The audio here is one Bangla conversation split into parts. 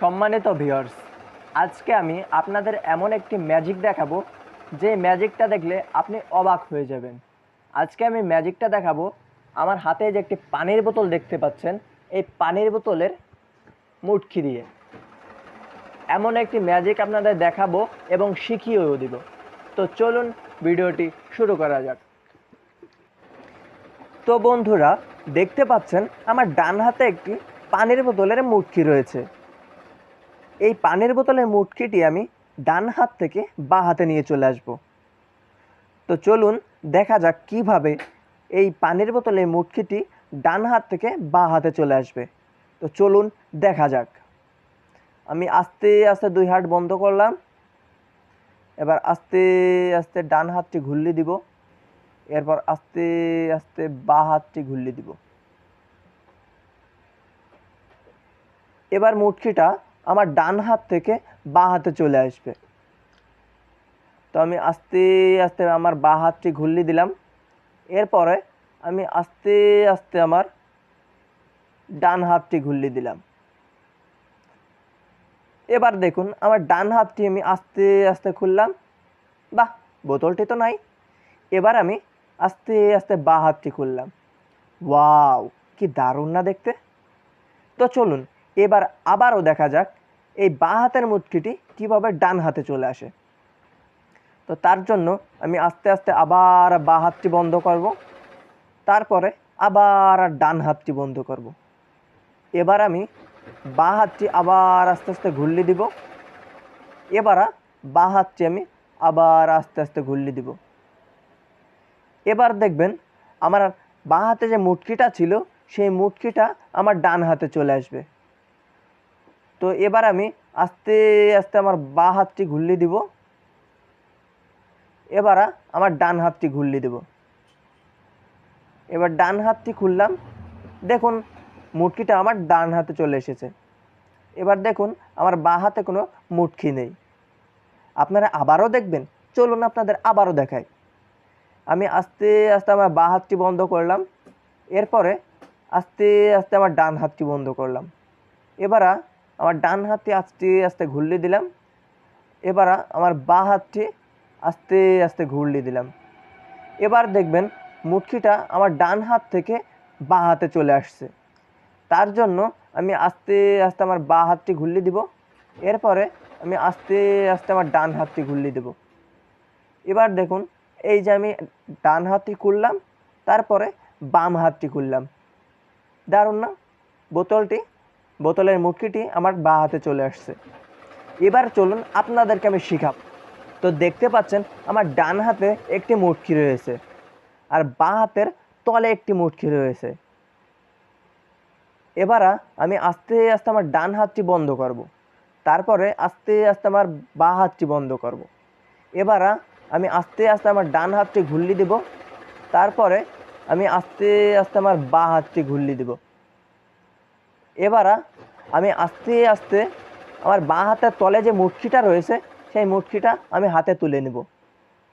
সম্মানিত ভিউয়ার্স আজকে আমি আপনাদের এমন একটি ম্যাজিক দেখাবো, যে ম্যাজিকটা দেখলে আপনি অবাক হয়ে যাবেন। আজকে আমি ম্যাজিকটা দেখাবো, আমার হাতে যে একটি পানির বোতল দেখতে পাচ্ছেন, এই পানির বোতলের মুটকি দিয়ে। এমন একটি ম্যাজিক আপনাদের দেখাবো এবং শিখিয়েও দিব। তো চলুন ভিডিওটি শুরু করা যাক। তো বন্ধুরা, দেখতে পাচ্ছেন, আমার ডান হাতে একটি পানির বোতলের মুটকি রয়েছে। এই পানের বোতলের মুটকিটি আমি ডান হাত থেকে বা হাতে নিয়ে চলে আসব। তো চলুন দেখা যাক কীভাবে এই পানের বোতলের মুটকিটি ডান হাত থেকে বা হাতে চলে আসবে। তো চলুন দেখা যাক। আমি আস্তে আস্তে দুই হাত বন্ধ করলাম। এবার আস্তে আস্তে ডান হাতটি ঘুরলি দিব। এরপর আস্তে আস্তে বা হাতটি ঘুরলি দিব। এবার মুটকিটা আমার ডান হাত থেকে বা হাতে চলে আসবে। তো আমি আস্তে আস্তে আমার বা হাতটি ঘুরলি দিলাম। এরপরে আমি আস্তে আস্তে আমার ডান হাতটি ঘুরলি দিলাম। এবার দেখুন, আমার ডান হাতটি আমি আস্তে আস্তে খুললাম। বাহ, বোতলটি তো নাই। এবার আমি আস্তে আস্তে বা হাতটি খুললাম। ওয়াও, কি দারুণ না দেখতে। তো চলুন, এবার আবারও দেখা যাক এই বা হাতের মুটকিটি কীভাবে ডান হাতে চলে আসে? তো তার জন্য আমি আস্তে আস্তে আবার বা হাতটি বন্ধ করব, তারপরে আবার ডান হাতটি বন্ধ করব। এবার আমি বা হাতটি আবার আস্তে আস্তে ঘুরলি দিব, এবার বা হাতটি আমি আবার আস্তে আস্তে ঘুরলি দিব। এবার দেখবেন আমার বাঁ হাতে যে মুটকিটা ছিল, সেই মুটকিটা আমার ডান হাতে চলে আসবে। তো এবার আমি আস্তে আস্তে আমার বাঁ হাতটি ঘুরলি দিব। এবার আমার ডান হাতটি ঘুরলি দেব। এবার ডান হাতটি খুললাম। দেখুন, মুটকিটা আমার ডান হাতে চলে এসেছে। এবার দেখুন, আমার বাঁ হাতে কোনো মুটকি নেই। আপনারা আবারও দেখবেন। চলুন আপনাদের আবারও দেখাই। আমি আস্তে আস্তে আমার বাঁ হাতটি বন্ধ করলাম। এরপরে আস্তে আস্তে আমার ডান হাতটি বন্ধ করলাম। এবার আমার ডান হাতটি আস্তে আস্তে ঘুরলি দিলাম। এবার আমার বাঁ হাতটি আস্তে আস্তে ঘুরলি দিলাম। এবার দেখবেন মুটকিটা আমার ডান হাত থেকে বাঁ হাতে চলে আসছে। তার জন্য আমি আস্তে আস্তে আমার বাঁ হাতটি ঘুরলি দিব। এরপরে আমি আস্তে আস্তে আমার ডান হাতটি ঘুরলি দেব। এবার দেখুন, এই যে আমি ডান হাতটি খুললাম, তারপরে বাম হাতটি খুললাম। দারুণ না? বোতলটি বোতলের মুটকিটি আমার বা হাতে চলে আসছে। এবার চলুন আপনাদেরকে আমি শিখাব। তো দেখতে পাচ্ছেন, আমার ডান হাতে একটি মুটকি রয়েছে আর বাঁ হাতের তলে একটি মুটকি রয়েছে। এবার আমি আস্তে আস্তে আমার ডান হাতটি বন্ধ করব। তারপরে আস্তে আস্তে আমার বাঁ হাতটি বন্ধ করব। এবার আমি আস্তে আস্তে আমার ডান হাতটি ঘুরলি দেব। তারপরে আমি আস্তে আস্তে আমার বাঁ হাতটি ঘুরলি দেব। এবার আমি আস্তে আস্তে আমার বাঁ হাতের তলে যে মুটকিটা রয়েছে, সেই মুটকিটা আমি হাতে তুলে নেব।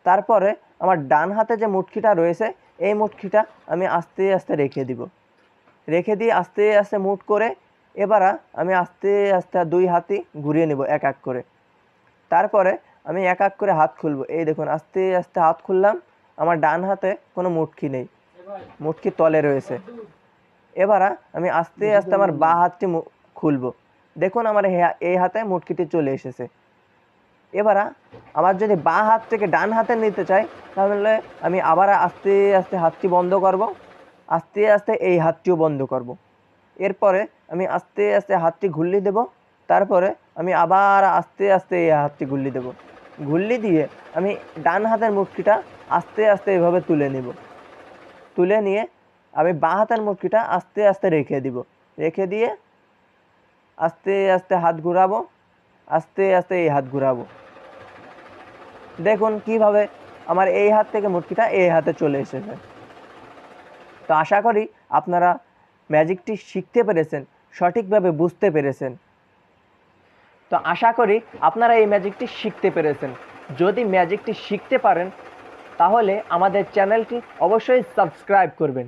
তারপরে আমার ডান হাতে যে মুটকিটা রয়েছে, এই মুটকিটা আমি আস্তে আস্তে রেখে দিব। রেখে দিয়ে আস্তে আস্তে মুট করে এবার আমি আস্তে আস্তে দুই হাতই ঘুরিয়ে নেব এক এক করে। তারপরে আমি এক এক করে হাত খুলব। এই দেখুন, আস্তে আস্তে হাত খুললাম, আমার ডান হাতে কোনো মুটকি নেই, মুটকি তলে রয়েছে। এবার আমি আস্তে আস্তে আমার বা হাতটি খুলবো। দেখুন আমার এই হাতে মুটকিটি চলে এসেছে। এবার আমার যদি বা হাত থেকে ডান হাতে নিতে চাই তাহলে আমি আবার আস্তে আস্তে হাতটি বন্ধ করব। আস্তে আস্তে এই হাতটিও বন্ধ করব। এরপরে আমি আস্তে আস্তে হাতটি ঘুরলি দেব। তারপরে আমি আবার আস্তে আস্তে এই হাতটি ঘুরলি দেব। ঘুরলি দিয়ে আমি ডান হাতের মুটকিটা আস্তে আস্তে এভাবে তুলে নেব। তুলে নিয়ে আমি বাঁ হাতের মুটকিটা আস্তে আস্তে রেখে দিব। রেখে দিয়ে আস্তে আস্তে হাত ঘুরাবো, আস্তে আস্তে এই হাত ঘুরাবো। দেখুন কীভাবে আমার এই হাত থেকে মুটকিটা এই হাতে চলে এসেছে। তো আশা করি আপনারা ম্যাজিকটি শিখতে পেরেছেন, সঠিকভাবে বুঝতে পেরেছেন। তো আশা করি আপনারা এই ম্যাজিকটি শিখতে পেরেছেন। যদি ম্যাজিকটি শিখতে পারেন, তাহলে আমাদের চ্যানেলটি অবশ্যই সাবস্ক্রাইব করবেন।